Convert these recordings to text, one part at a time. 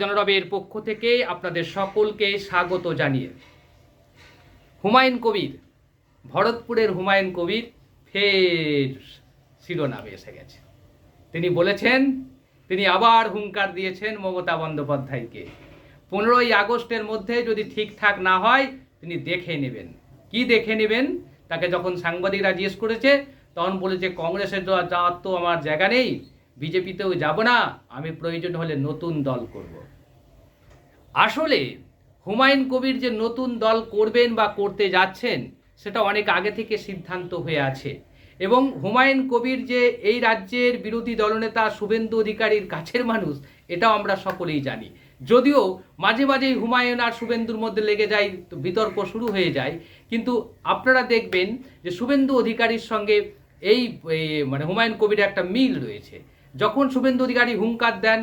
জনরবের পক্ষ থেকে আপনাদের সকলকে স্বাগত জানিয়ে। হুমায়ুন কবির, ভরতপুরের হুমায়ুন কবির ফের শিরোনামে এসে গেছে। তিনি বলেছেন, তিনি আবার হুঙ্কার দিয়েছেন মমতা বন্দ্যোপাধ্যায়কে। পনেরোই আগস্টের মধ্যে যদি ঠিকঠাক না হয়, তিনি দেখে নেবেন। কি দেখে নেবেন? তাকে যখন সাংবাদিকরা জিজ্ঞেস করেছে, তখন বলেছে, কংগ্রেসের যাওয়া- যাওয়ার তো আমার জায়গা নেই। বিজেপিতেও যাব না, আমি প্রয়োজন হলে নতুন দল করব। আসলে হুমায়ুন কবির যে নতুন দল করবেন বা করতে যাচ্ছেন, সেটা অনেক আগে থেকে সিদ্ধান্ত হয়ে আছে। এবং হুমায়ুন কবির যে এই রাজ্যের বিরোধী দলনেতা শুভেন্দু অধিকারীর কাছের মানুষ, এটাও আমরা সকলেই জানি। যদিও মাঝে মাঝেই হুমায়ুন আর শুভেন্দুর মধ্যে লেগে যায় বিতর্ক শুরু হয়ে যায়। কিন্তু আপনারা দেখবেন যে শুভেন্দু অধিকারীর সঙ্গে এই মানে হুমায়ুন কবির একটা মিল রয়েছে। যখন শুভেন্দু অধিকারী হুঙ্কার দেন,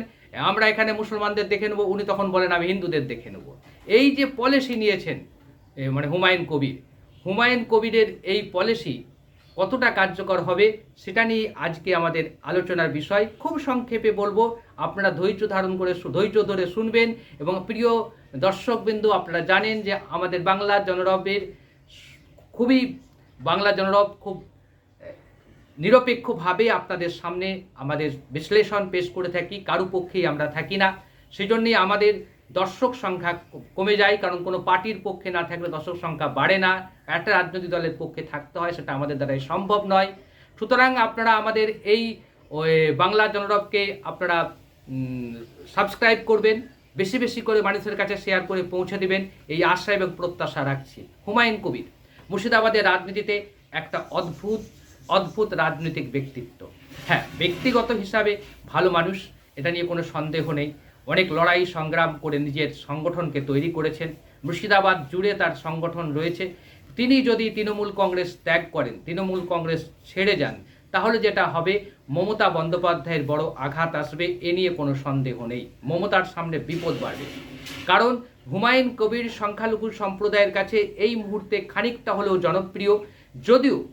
আমরা এখানে মুসলমানদের দেখে নেব, উনি তখন বলেন, আমি হিন্দুদের দেখে নেব। এই যে পলিসি নিয়েছেন মানে হুমায়ুন কবির, হুমায়ুন কবিরের এই পলিসি কতটা কার্যকর হবে, সেটা নিয়ে আজকে আমাদের আলোচনার বিষয়। খুব সংক্ষেপে বলব, আপনারা ধৈর্য ধারণ করে ধৈর্য ধরে শুনবেন এবং প্রিয় দর্শকবিন্দু, আপনারা জানেন যে আমাদের বাংলা জনরবের খুবই, বাংলা জনরব খুব নিরপেক্ষভাবে আপনাদের সামনে আমাদের বিশ্লেষণ পেশ করে থাকি, কারু পক্ষেই আমরা থাকি না। সেই জন্যই আমাদের দর্শক সংখ্যা কমে যায়, কারণ কোনো পার্টির পক্ষে না থাকলে দর্শক সংখ্যা বাড়ে না। একটা রাজনৈতিক দলের পক্ষে থাকতে হয়, সেটা আমাদের দ্বারাই সম্ভব নয়। সুতরাং আপনারা আমাদের এই বাংলা জনরবকে আপনারা সাবস্ক্রাইব করবেন, বেশি বেশি করে মানুষের কাছে শেয়ার করে পৌঁছে দিবেন। এই আশা এবং প্রত্যাশা রাখছি। হুমায়ুন কবির, মুর্শিদাবাদের রাজনীতিতে একটা অদ্ভুত অদ্ভুত রাজনৈতিক ব্যক্তিত্ব। হ্যাঁ ব্যক্তিগত হিসাবে ভালো মানুষ, এটা নিয়ে কোনো সন্দেহ নেই। অনেক লড়াই সংগ্রাম করে নিজের সংগঠনকে তৈরি করেছেন। মুর্শিদাবাদ জুড়ে তার সংগঠন রয়েছে। তিনি যদি তৃণমূল কংগ্রেস ত্যাগ করেন, তৃণমূল কংগ্রেস ছেড়ে যান, তাহলে যেটা হবে, মমতা বন্দ্যোপাধ্যায়ের বড় আঘাত আসবে, এ নিয়ে কোনো সন্দেহ নেই। মমতার সামনে বিপদ বাড়বে। কারণ হুমায়ুন কবির সংখ্যালঘু সম্প্রদায়ের কাছে এই মুহূর্তে খানিকটা হলেও জনপ্রিয়। যদিও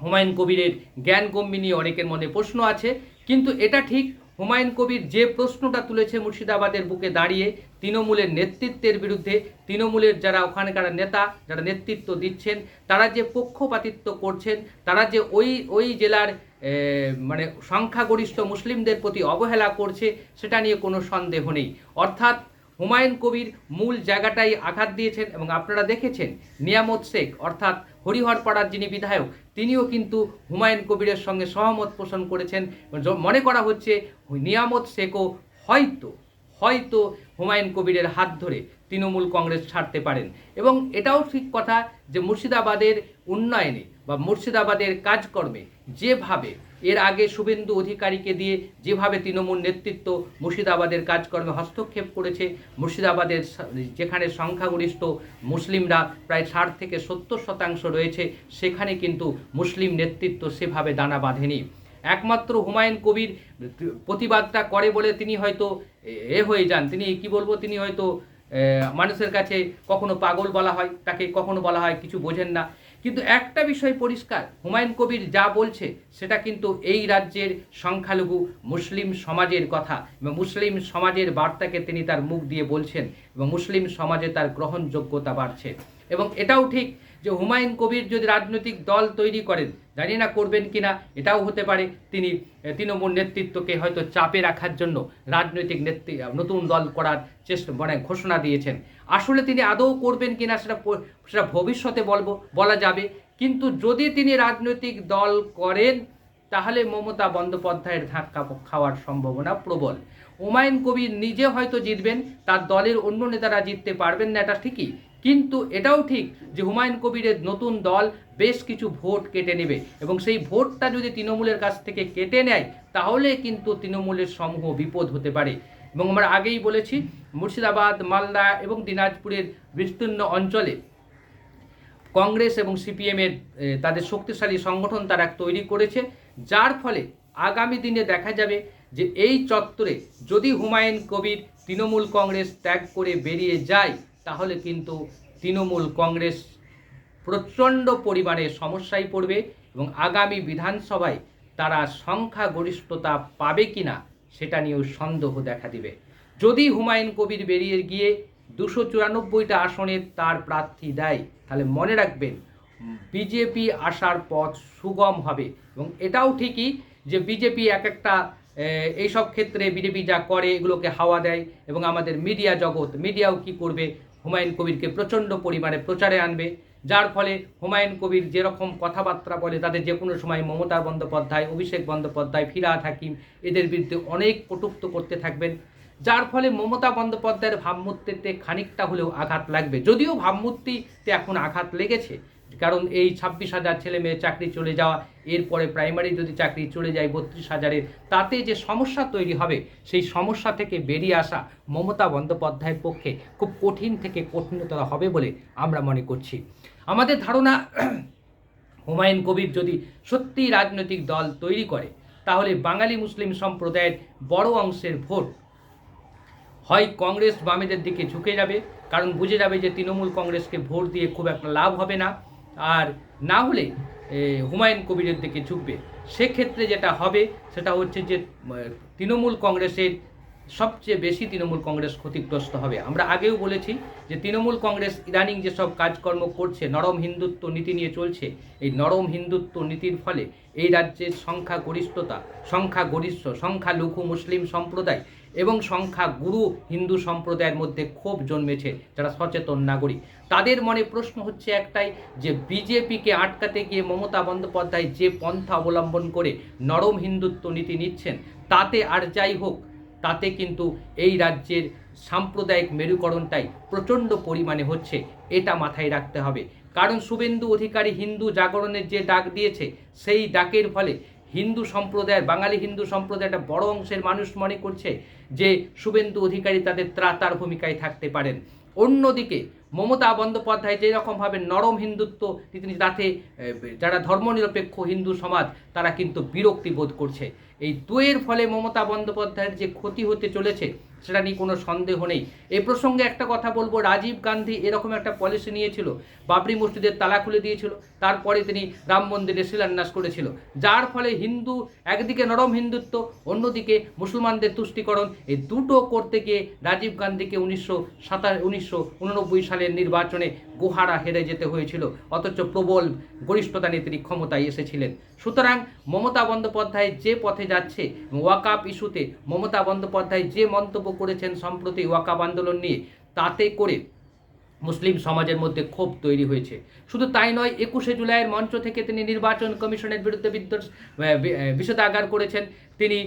হুমায়ুন কবিরের জ্ঞান গম্যি নিয়ে অনেকের মনে প্রশ্ন আছে। কিন্তু এটা ঠিক, হুমায়ুন কবির যে প্রশ্নটা তুলেছে মুর্শিদাবাদের বুকে দাঁড়িয়ে, তৃণমূলের নেতৃত্বের বিরুদ্ধে, তৃণমূলের যারা ওখানকার নেতা, যারা নেতৃত্ব দিচ্ছেন, তারা যে পক্ষপাতিত্ব করছেন, তারা যে ওই ওই জেলার মানে সংখ্যাগরিষ্ঠ মুসলিমদের প্রতি অবহেলা করছে, সেটা নিয়ে কোনো সন্দেহ নেই। অর্থাৎ হুমায়ুন কবির মূল জায়গাটাই আঘাত দিয়েছেন এবং আপনারা দেখেছেন নিয়ামত শেখ, অর্থাৎ হরিহরপাড়ার যিনি বিধায়ক, তিনিও কিন্তু হুমায়ুন কবিরের সঙ্গে সহমত পোষণ করেছেন। মনে করা হচ্ছে নিয়ামত শেখও হয়তো হয়তো হুমায়ুন কবিরের হাত ধরে তৃণমূল কংগ্রেস ছাড়তে পারেন। এবং এটাও ঠিক কথা যে মুর্শিদাবাদের উন্নয়নে বা মুর্শিদাবাদের কাজকর্মে যেভাবে, এর আগে শুভেন্দু অধিকারীকে দিয়ে যেভাবে তৃণমূল নেতৃত্ব মুর্শিদাবাদের কাজকর্মে হস্তক্ষেপ করেছে, মুর্শিদাবাদের যেখানে সংখ্যাগরিষ্ঠ মুসলিমরা প্রায় ষাট থেকে সত্তর শতাংশ রয়েছে, সেখানে কিন্তু মুসলিম নেতৃত্ব সেভাবে দানা বাঁধেনি। একমাত্র হুমায়ুন কবির প্রতিবাদটা করে বলে তিনি হয়তো এ- হয়ে যান। তিনি কি বলব? তিনি হয়তো মানুষের কাছে কখনো পাগল বলা হয়, তাকে কখনো বলা হয়, কিছু বোঝেন না। কিন্তু একটা বিষয় পরিষ্কার, হুমায়ুন কবির যা বলছে, সেটা কিন্তু এই রাজ্যের সংখ্যালঘু মুসলিম সমাজের কথা এবং মুসলিম সমাজের বার্তাকে তিনি তার মুখ দিয়ে বলছেন এবং মুসলিম সমাজে তার গ্রহণযোগ্যতা বাড়ছে এবং এটাও ঠিক যে হুমায়ুন কবির যদি রাজনৈতিক দল তৈরি করেন, জানি না করবেন কিনা, এটাও হতে পারে তিনি তৃণমূল নেতৃত্বকে হয়তো চাপে রাখার জন্য রাজনৈতিক নেতৃ নতুন দল করার চেষ্টা মানে ঘোষণা দিয়েছেন। আসলে তিনি আদৌ করবেন কিনা সেটা সেটা ভবিষ্যতে বলব, বলা যাবে। কিন্তু যদি তিনি রাজনৈতিক দল করেন, তাহলে মমতা বন্দ্যোপাধ্যায়ের ধাক্কা খাওয়ার সম্ভাবনা প্রবল। হুমায়ুন কবির নিজে হয়তো জিতবেন, তার দলের অন্য নেতারা জিততে পারবেন না, এটা ঠিকই। কিন্তু এটাও ঠিক যে হুমায়ুন কবিরের নতুন দল বেশ কিছু ভোট কেটে নেবে এবং সেই ভোটটা যদি তৃণমূলের কাছ থেকে কেটে নেয়, তাহলে কিন্তু তৃণমূলের সমূহ বিপদ হতে পারে। এবং আমরা আগেই বলেছি, মুর্শিদাবাদ, মালদা এবং দিনাজপুরের বিস্তীর্ণ অঞ্চলে কংগ্রেস এবং সিপিএমের তাদের শক্তিশালী সংগঠন তারা তৈরি করেছে, যার ফলে আগামী দিনে দেখা যাবে যে এই চত্বরে যদি হুমায়ুন কবির তৃণমূল কংগ্রেস ত্যাগ করে বেরিয়ে যায় তাহলে কিন্তু তৃণমূল কংগ্রেস প্রচণ্ড পরিমাণে সমস্যায় পড়বে এবং আগামী বিধানসভায় তারা সংখ্যাগরিষ্ঠতা পাবে কি না সেটা নিয়েও সন্দেহ দেখা দিবে। যদি হুমায়ুন কবির বেরিয়ে গিয়ে দুশো চুরানব্বইটা আসনে তার প্রার্থী দেয়, তাহলে মনে রাখবেন বিজেপি আসার পথ সুগম হবে এবং এটাও ঠিকই যে বিজেপি এক একটা এইসব ক্ষেত্রে বিজেপি যা করে এগুলোকে হাওয়া দেয় এবং আমাদের মিডিয়া জগৎ, মিডিয়াও কি করবে? হুমায়ুন কবিরকে প্রচণ্ড পরিমাণে প্রচারে আনবে, যার ফলে হুমায়ুন কবির যেরকম কথাবার্তা বলে তাদের যে কোনো সময় মমতা বন্দ্যোপাধ্যায়, অভিষেক বন্দ্যোপাধ্যায়, ফিরাদ হাকিম এদের বিরুদ্ধে অনেক কটুক্ত করতে থাকবেন, যার ফলে মমতা বন্দ্যোপাধ্যায়ের ভাবমূর্তিতে খানিকটা হলেও আঘাত লাগবে। যদিও ভাবমূর্তিতে এখন আঘাত লেগেছে কারণ এই ছাব্বিশ হাজার ছেলে মেয়ে চাকরি চলে যাওয়া, এরপরে প্রাইমারি যদি চাকরি চলে যায় বত্রিশ হাজারের, তাতে যে সমস্যা তৈরি হবে, সেই সমস্যা থেকে বেরিয়ে আসা মমতা বন্দ্যোপাধ্যায়ের পক্ষে খুব কঠিন থেকে কঠিনতর হবে বলে আমরা মনে করছি। আমাদের ধারণা, হুমায়ুন কবির যদি সত্যি রাজনৈতিক দল তৈরি করে, তাহলে বাঙালি মুসলিম সম্প্রদায়ের বড় অংশের ভোট হয় কংগ্রেস বামেদের দিকে ঝুঁকে যাবে, কারণ বুঝে যাবে যে তৃণমূল কংগ্রেসকে ভোট দিয়ে খুব একটা লাভ হবে না। আর না হলে হুমায়ুন কবিরের দিকে ঝুঁকবে। সেক্ষেত্রে যেটা হবে, সেটা হচ্ছে যে তৃণমূল কংগ্রেসের সবচেয়ে বেশি তৃণমূল কংগ্রেস ক্ষতিগ্রস্ত হবে। আমরা আগেও বলেছি যে তৃণমূল কংগ্রেস ইদানিং যেসব কাজকর্ম করছে, নরম হিন্দুত্ব নীতি নিয়ে চলছে, এই নরম হিন্দুত্ব নীতির ফলে এই রাজ্যের সংখ্যা গরিষ্ঠতা সংখ্যা গরিষ্ঠ সংখ্যালঘু মুসলিম সম্প্রদায় এবং সংখ্যা গুরু হিন্দু সম্প্রদায়ের মধ্যে ক্ষোভ জন্মেছে যারা সচেতন নাগরিক। তাদের মনে প্রশ্ন হচ্ছে একটাই যে বিজেপিকে আটকাতে গিয়ে মমতা বন্দ্যোপাধ্যায় যে পন্থা অবলম্বন করে নরম হিন্দুত্ব নীতি নিচ্ছেন, তাতে আর যাই হোক তাতে কিন্তু এই রাজ্যের সাম্প্রদায়িক মেরুকরণটাই প্রচণ্ড পরিমাণে হচ্ছে, এটা মাথায় রাখতে হবে। কারণ শুভেন্দু অধিকারী হিন্দু জাগরণের যে ডাক দিয়েছে, সেই ডাকের ফলে হিন্দু সম্প্রদায়ের, বাঙালি হিন্দু সম্প্রদায়ের একটা বড় অংশের মানুষ মনে করছে যে শুভেন্দু অধিকারী তাদের ত্রাতার ভূমিকায় থাকতে পারেন। অন্যদিকে মমতা বন্দ্যোপাধ্যায় যেরকমভাবে নরম হিন্দুত্ব তিনি তাতে যারা ধর্মনিরপেক্ষ হিন্দু সমাজ, তারা কিন্তু বিরক্তি বোধ করছে। এই দুয়ের ফলে মমতা বন্দ্যোপাধ্যায়ের যে ক্ষতি হতে চলেছে সেটা নিয়ে কোনো সন্দেহ নেই। এ প্রসঙ্গে একটা কথা বলব, রাজীব গান্ধী এরকম একটা পলিসি নিয়েছিল, বাবরি মসজিদের তালা খুলে দিয়েছিল, তারপরে তিনি রাম মন্দিরে শিলান্যাস করেছিল। যার ফলে হিন্দু, একদিকে নরম হিন্দুত্ব, অন্যদিকে মুসলমানদের তুষ্টিকরণ, এই দুটো করতে গিয়ে রাজীব গান্ধীকে উনিশশো সাতা, উনিশশো উননব্বই সালের নির্বাচনে গুহারা হেরে যেতে হয়েছিল, অথচ প্রবল গরিষ্ঠতা নিয়ে তিনি ক্ষমতায় এসেছিলেন। সুতরাং মমতা বন্দ্যোপাধ্যায় যে পথে যাচ্ছে ওয়াকাপ ইস্যুতে মমতা বন্দ্যোপাধ্যায় যে মন্তব্য করেছেন সম্প্রতি ওয়াকাপ আন্দোলন নিয়ে, তাতে করে মুসলিম সমাজের মধ্যে ক্ষোভ তৈরি হয়েছে। শুধু তাই নয়, একুশে জুলাইয়ের মঞ্চ থেকে তিনি নির্বাচন কমিশনের বিরুদ্ধে বিদ্বেষ বিষেধাগার করেছেন। তিনি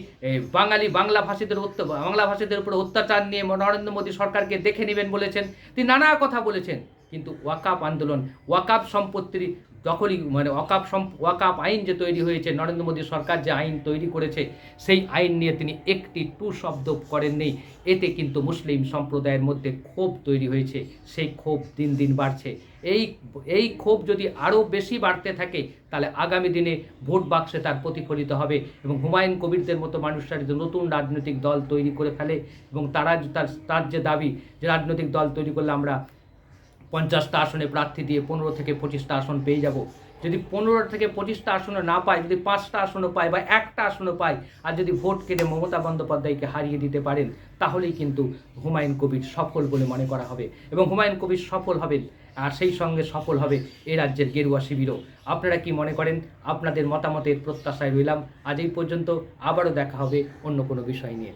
বাঙালি, বাংলা ভাষীদের বাংলা ভাষীদের উপর অত্যাচার নিয়ে নরেন্দ্র মোদী সরকারকে দেখে নেবেন বলেছেন। তিনি নানা কথা বলেছেন, কিন্তু ওয়াকাপ আন্দোলন ওয়াকাপ সম্পত্তির দখলই মানে ওয়াকাপ ওয়াকাপ আইন যে তৈরি হয়েছে, নরেন্দ্র মোদী সরকার যে আইন তৈরি করেছে, সেই আইন নিয়ে তিনি একটি টু শব্দ করেননি। এতে কিন্তু মুসলিম সম্প্রদায়ের মধ্যে ক্ষোভ তৈরি হয়েছে, সেই ক্ষোভ দিন দিন বাড়ছে। এই এই ক্ষোভ যদি আরও বেশি বাড়তে থাকে, তাহলে আগামী দিনে ভোট বাক্সে তার প্রতিফলিত হবে এবং হুমায়ুন কবিরদের মতো মানুষরা যদি নতুন রাজনৈতিক দল তৈরি করে ফেলে এবং তারা তার তার যে দাবি যে রাজনৈতিক দল তৈরি করলে আমরা পঞ্চাশটা আসনে প্রার্থী দিয়ে পনেরো থেকে পঁচিশটা আসন পেয়ে যাব। যদি পনেরো থেকে পঁচিশটা আসনও না পায়, যদি পাঁচটা আসনও পায় বা একটা আসনও পায়, আর যদি ভোট কেটে মমতা বন্দ্যোপাধ্যায়কে হারিয়ে দিতে পারেন, তাহলেই কিন্তু হুমায়ুন কবির সফল বলে মনে করা হবে এবং হুমায়ুন কবির সফল হবেন, আর সেই সঙ্গে সফল হবে এ রাজ্যের গেরুয়া শিবিরও। আপনারা কি মনে করেন? আপনাদের মতামতের প্রত্যাশায় রইলাম। আজ এই পর্যন্ত আবারও দেখা হবে অন্য কোনো বিষয় নিয়ে।